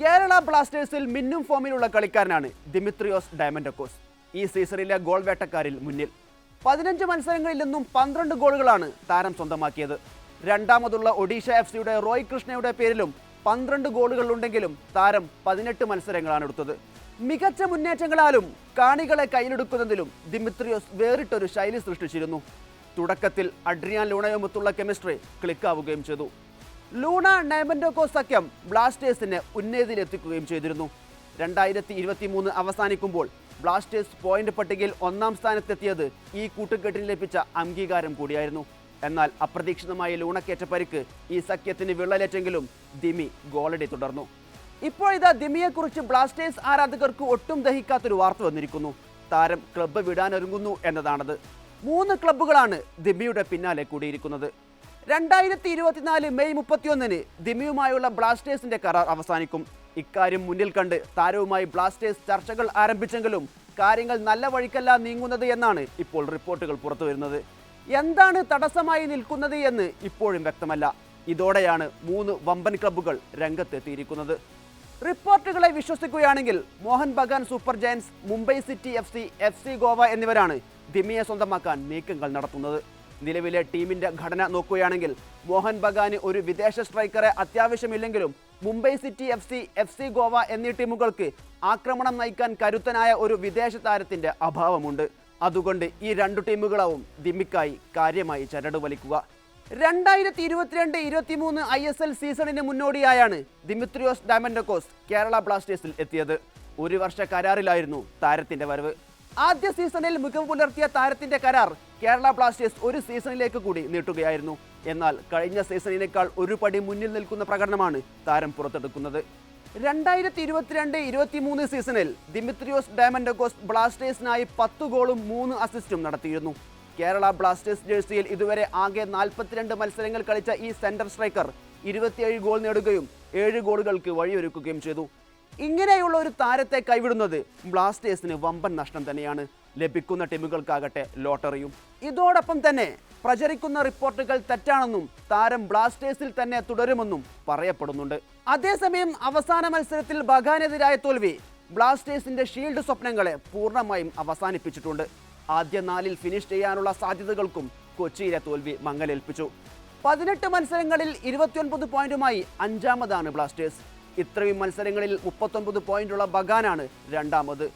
കേരള ബ്ലാസ്റ്റേഴ്സിൽ മിന്നും ഫോമിലുള്ള കളിക്കാരനാണ് ദിമിത്രിയോസ് ഡയമൻഡക്കോസ്. ഈ സീസണിലെ ഗോൾ വേട്ടക്കാരിൽ മുന്നിൽ. പതിനഞ്ച് മത്സരങ്ങളിൽ നിന്നും പന്ത്രണ്ട് ഗോളുകളാണ് താരം സ്വന്തമാക്കിയത്. രണ്ടാമതുള്ള ഒഡീഷ എഫ് സിയുടെ റോയ് കൃഷ്ണയുടെ പേരിലും പന്ത്രണ്ട് ഗോളുകളുണ്ടെങ്കിലും താരം പതിനെട്ട് മത്സരങ്ങളാണ് എടുത്തത്. മികച്ച മുന്നേറ്റങ്ങളാലും കാണികളെ കയ്യിലെടുക്കുന്നതിലും ദിമിത്രിയോസ് വേറിട്ടൊരു ശൈലി സൃഷ്ടിച്ചിരുന്നു. തുടക്കത്തിൽ അഡ്രിയാൻ ലൂണയുമൊത്തുള്ള കെമിസ്ട്രി ക്ലിക്കാവുകയും ചെയ്തു. ലൂണ നൈമൻഡോക്കോ സഖ്യം ബ്ലാസ്റ്റേഴ്സിനെ ഉന്നതിയിലെത്തിക്കുകയും ചെയ്തിരുന്നു. രണ്ടായിരത്തി ഇരുപത്തി മൂന്ന് അവസാനിക്കുമ്പോൾ ബ്ലാസ്റ്റേഴ്സ് പോയിന്റ് പട്ടികയിൽ ഒന്നാം സ്ഥാനത്തെത്തിയത് ഈ കൂട്ടുകെട്ടിന് ലഭിച്ച അംഗീകാരം കൂടിയായിരുന്നു. എന്നാൽ അപ്രതീക്ഷിതമായ ലൂണക്കേറ്റ പരിക്ക് ഈ സഖ്യത്തിന് വിള്ളലേറ്റെങ്കിലും ദിമി ഗോളടി തുടർന്നു. ഇപ്പോൾ ഇതാ ദിമിയെക്കുറിച്ച് ബ്ലാസ്റ്റേഴ്സ് ആരാധകർക്ക് ഒട്ടും ദഹിക്കാത്തൊരു വാർത്ത വന്നിരിക്കുന്നു. താരം ക്ലബ്ബ് വിടാനൊരുങ്ങുന്നു എന്നതാണത്. മൂന്ന് ക്ലബ്ബുകളാണ് ദിമിയുടെ പിന്നാലെ കൂടിയിരിക്കുന്നത്. രണ്ടായിരത്തി ഇരുപത്തിനാല് മെയ് മുപ്പത്തിയൊന്നിന് ദിമിയുമായുള്ള ബ്ലാസ്റ്റേഴ്സിന്റെ കരാർ അവസാനിക്കും. ഇക്കാര്യം മുന്നിൽ കണ്ട് താരവുമായി ബ്ലാസ്റ്റേഴ്സ് ചർച്ചകൾ ആരംഭിച്ചെങ്കിലും കാര്യങ്ങൾ നല്ല വഴിക്കല്ല നീങ്ങുന്നത് എന്നാണ് ഇപ്പോൾ റിപ്പോർട്ടുകൾ പുറത്തു വരുന്നത്. എന്താണ് തടസ്സമായി നിൽക്കുന്നത് എന്ന് ഇപ്പോഴും വ്യക്തമല്ല. ഇതോടെയാണ് മൂന്ന് വമ്പൻ ക്ലബ്ബുകൾ രംഗത്തെത്തിയിരിക്കുന്നത്. റിപ്പോർട്ടുകളെ വിശ്വസിക്കുകയാണെങ്കിൽ Mohun Bagan super giants Mumbai city F C F C Goa എന്നിവരാണ് ദിമിയെ സ്വന്തമാക്കാൻ നീക്കങ്ങൾ നടത്തുന്നത്. നിലവിലെ ടീമിന്റെ ഘടന നോക്കുകയാണെങ്കിൽ മോഹൻ ബഗാന് ഒരു വിദേശ സ്ട്രൈക്കറെ അത്യാവശ്യമില്ലെങ്കിലും Mumbai city F C F C Goa എന്നീ ടീമുകൾക്ക് ആക്രമണം നയിക്കാൻ കരുത്തനായ ഒരു വിദേശ താരത്തിന്റെ അഭാവമുണ്ട്. അതുകൊണ്ട് ഈ രണ്ടു ടീമുകളാവും ദിമ്മിക്കായി കാര്യമായി ചരട് വലിക്കുക. രണ്ടായിരത്തി ഇരുപത്തിരണ്ട് ഇരുപത്തിമൂന്ന് ഐ എസ് എൽ സീസണിന് മുന്നോടിയായാണ് ദിമിത്രിയോസ് ഡയമൻഡോക്കോസ് കേരള ബ്ലാസ്റ്റേഴ്സിൽ എത്തിയത്. ഒരു വർഷ കരാറിലായിരുന്നു താരത്തിന്റെ വരവ്. ആദ്യ സീസണിൽ മികവ് പുലർത്തിയ താരത്തിന്റെ കരാർ കേരള ബ്ലാസ്റ്റേഴ്സ് ഒരു സീസണിലേക്ക് കൂടി നീട്ടുകയായിരുന്നു. എന്നാൽ കഴിഞ്ഞ സീസണിനേക്കാൾ ഒരു പടി മുന്നിൽ നിൽക്കുന്ന പ്രകടനമാണ് താരം പുറത്തെടുക്കുന്നത്. രണ്ടായിരത്തി ഇരുപത്തിരണ്ട് ഇരുപത്തിമൂന്ന് സീസണിൽ ദിമിത്രിയോസ് ഡയമൻഡഗോസ് ബ്ലാസ്റ്റേഴ്സിനായി പത്ത് ഗോളും മൂന്ന് അസിസ്റ്റും നടത്തിയിരുന്നു. കേരള ബ്ലാസ്റ്റേഴ്സ് ജേഴ്സിയിൽ ഇതുവരെ ആകെ നാൽപ്പത്തിരണ്ട് മത്സരങ്ങൾ കളിച്ച ഈ സെന്റർ സ്ട്രൈക്കർ ഇരുപത്തിയേഴ് ഗോൾ നേടുകയും ഏഴ് ഗോളുകൾക്ക് വഴിയൊരുക്കുകയും ചെയ്തു. ഇങ്ങനെയുള്ള ഒരു താരത്തെ കൈവിടുന്നത് ബ്ലാസ്റ്റേഴ്സിന് വമ്പൻ നഷ്ടം തന്നെയാണ്. ലഭിക്കുന്ന ടീമുകൾക്കാകട്ടെ ലോട്ടറിയും. ഇതോടൊപ്പം തന്നെ പ്രചരിക്കുന്ന റിപ്പോർട്ടുകൾ തെറ്റാണെന്നും താരം ബ്ലാസ്റ്റേഴ്സിൽ തന്നെ തുടരുമെന്നും പറയപ്പെടുന്നുണ്ട്. അതേസമയം അവസാന മത്സരത്തിൽ ബഗാനെതിരായ തോൽവി ബ്ലാസ്റ്റേഴ്സിന്റെ ഷീൽഡ് സ്വപ്നങ്ങളെ പൂർണമായും അവസാനിപ്പിച്ചിട്ടുണ്ട്. ആദ്യ നാലിൽ ഫിനിഷ് ചെയ്യാനുള്ള സാധ്യതകൾക്കും കൊച്ചിയിലെ തോൽവി മങ്ങലേൽപ്പിച്ചു. പതിനെട്ട് മത്സരങ്ങളിൽ ഇരുപത്തിയൊൻപത് പോയിന്റുമായി അഞ്ചാമതാണ് ബ്ലാസ്റ്റേഴ്സ്. ഇത്രയും മത്സരങ്ങളിൽ മുപ്പത്തൊൻപത് പോയിന്റുള്ള ബഗാനാണ് രണ്ടാമത്.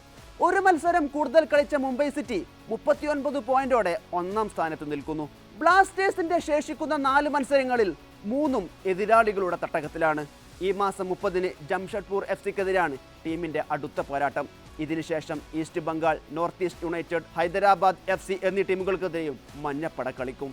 ഒരു മത്സരം കൂടുതൽ കളിച്ച മുംബൈ സിറ്റി മുപ്പത്തിയൊൻപത് പോയിന്റോടെ ഒന്നാം സ്ഥാനത്ത് നിൽക്കുന്നു. ബ്ലാസ്റ്റേഴ്സിന്റെ ശേഷിക്കുന്ന നാല് മത്സരങ്ങളിൽ മൂന്നും എതിരാളികളുടെ തട്ടകത്തിലാണ്. ഈ മാസം മുപ്പതിന് ജംഷഡ്പൂർ എഫ് സിക്കെതിരാണ് ടീമിന്റെ അടുത്ത പോരാട്ടം. ഇതിനുശേഷം East Bengal North East United Hyderabad F C എന്നീ ടീമുകൾക്കെതിരെയും മഞ്ഞപ്പട കളിക്കും.